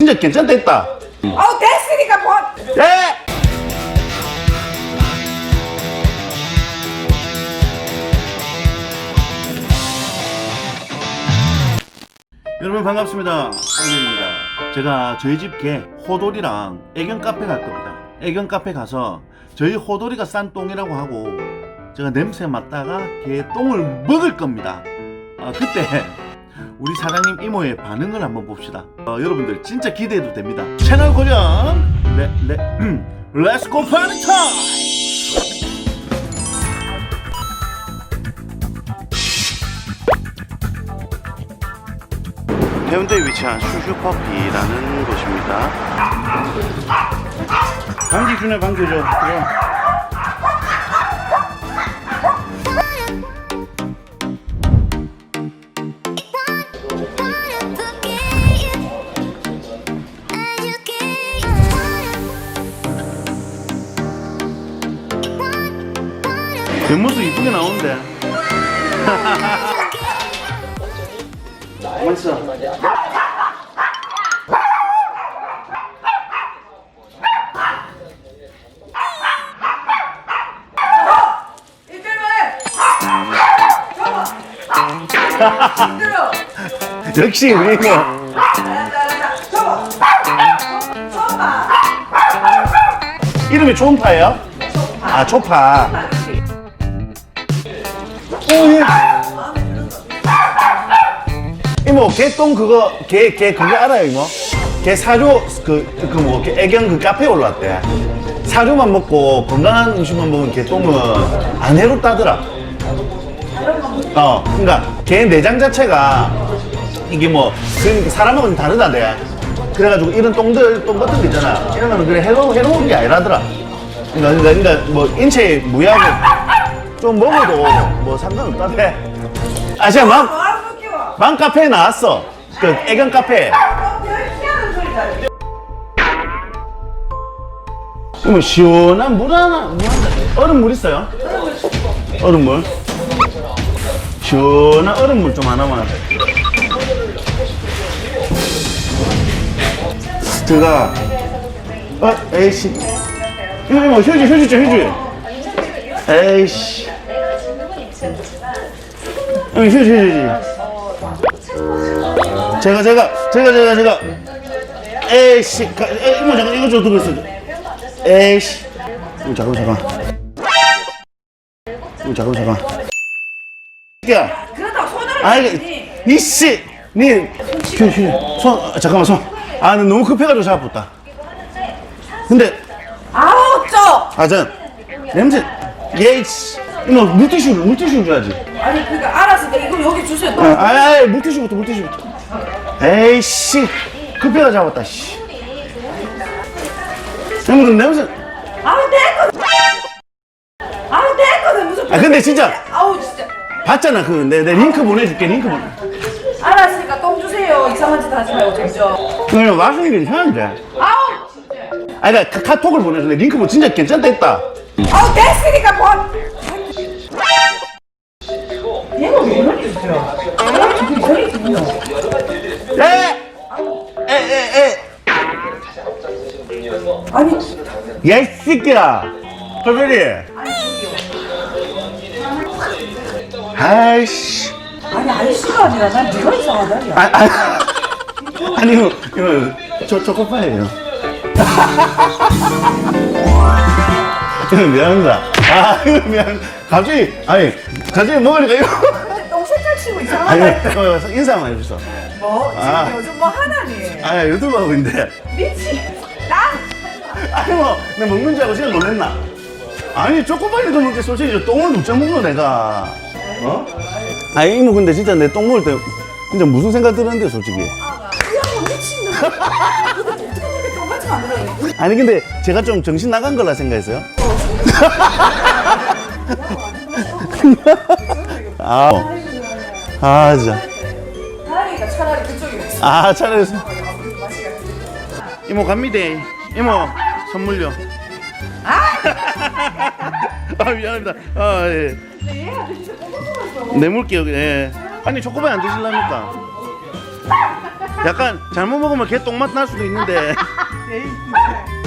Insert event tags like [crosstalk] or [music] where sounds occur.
진짜 괜찮다 했다. 어 됐으니까 뭐 예! 여러분 반갑습니다. 황민입니다. 제가 저희 집 개 호돌이랑 애견 카페 갈 겁니다. 애견 카페 가서 저희 호돌이가 싼 똥이라고 하고 제가 냄새 맡다가 개 똥을 먹을 겁니다. 아, 그때 우리 사장님 이모의 반응을 한번 봅시다. 어, 여러분들 진짜 기대해도 됩니다. 채널 고정. 레 레 렛츠 고 파티 타임. 해운대에 위치한 슈슈커피라는 곳입니다. 방귀 주네 방귀 줘. 뒷모습 이쁘게 나오는데. 맛있어. 역시 우리 접어 이름이 초음파예요? 아 초파. 오 예. 이모 개똥 그거 개 개 그거 알아요 이모? 개 사료 그그뭐 애견 그 카페에 올라왔대. 사료만 먹고 건강한 음식만 먹은 개 똥은 안 해롭다더라. 어, 그러니까 개 내장 자체가 이게 뭐그 사람하고는 다르다대. 그래가지고 이런 똥들 똥 같은 거 있잖아. 이런 거는 그래 해로 해로운 게 아니라더라. 그러니까, 그러니까, 그러니까 뭐 인체에 무해하고 좀 먹어도 뭐 상관없다대. 아, 제가 맘, 맘 카페에 나왔어. 그 애견. 어 희한한 소리다 그러면 시원한 물 하나, 물 하나. 얼음물 있어요? 얼음물. 시원한 얼음물 좀 하나만. 제가, 어, 에이씨. 이거 뭐, 휴지, 휴지 좀, 휴지. 에이씨. 어, 휴지, 휴지. 제가, 제가, 제가, 제가, 제가. 에이씨. 가, 에, 이모, 잠깐, 이거 좀 들고 있어. 에이씨. 어, 잠깐, 잠깐. 어, 잠깐, 잠깐. 야, 그러다 손으로 아. 이게, 이씨, 니, 휴, 휴, 손, 아, 잠깐만, 손. 아, 나 너무 급해가지고 잡았다. 근데, 아우 쪄 아, 저, 냄새, 예이씨. 이거 물티슈, 물티슈 줘야지. 아니 그니까 알았어 내 이거 여기 주세요 아, 또 아, 아, 물티슈부터, 물티슈부터. 에이씨. 급해가 잡았다, 씨. 형, 냄새. 아우 내거 아우 내거는 무슨 아, 근데 진짜. 아우 진짜 봤잖아, 그, 내, 내 링크 보내줄게, 링크 보내. 알았으니까 똥 주세요 이상한 짓 하지 말고 점점 그냥 맛은 괜찮은데. 아우 진짜 아니, 나 카- 카톡을. 내 링크 보 진짜 괜찮다 했다. 아우 됐으니까 뭐 얘가 왜 이렇게 있어요? 아, 저리 있군요. 에! 에, 에, 에. 아니, 야, 이 새끼야. 허별이. 아이씨. 아니 아저씨가 아니라 난 네가 이상하다. 야. 아, 아. [laughs] 아니, 이거, 이거, 저, 초코파예요. [laughs] 미안합니다. 아, 이거 미안. 갑자기, 아니, 갑자기 먹으니까 이거. 똥 색깔 치고 아니, 이상하다. 어, 인사만 해줬어. 뭐 지금 아. 요즘 뭐 하나니? 아, 유튜브 하고 있는데. 미치. 나 아니 뭐, 내 먹는 줄 알고 진짜 놀랬나? 아니, 초코바리도 먹지, 솔직히 저 똥을 누짜 먹노, 내가. 어? 아니, 이모, 근데 진짜 내 똥 먹을 때, 진짜 무슨 생각 들었는데, 솔직히. 이거 미친놈. 똥같이 만들어? 아니, 근데 제가 좀 정신 나간 거라 생각했어요. [laughs] 아, 어. 아, 진짜. 다행이다 차라리 그쪽이. 아, 차라리. 이모, 갑니다. 이모, 선물요. 아, 미안합니다. 아, 예. 내물게요, 예. 아니, 초코바이 안 드실랍니까? 약간 잘못 먹으면 개 똥맛 날 수도 있는데 에이 진짜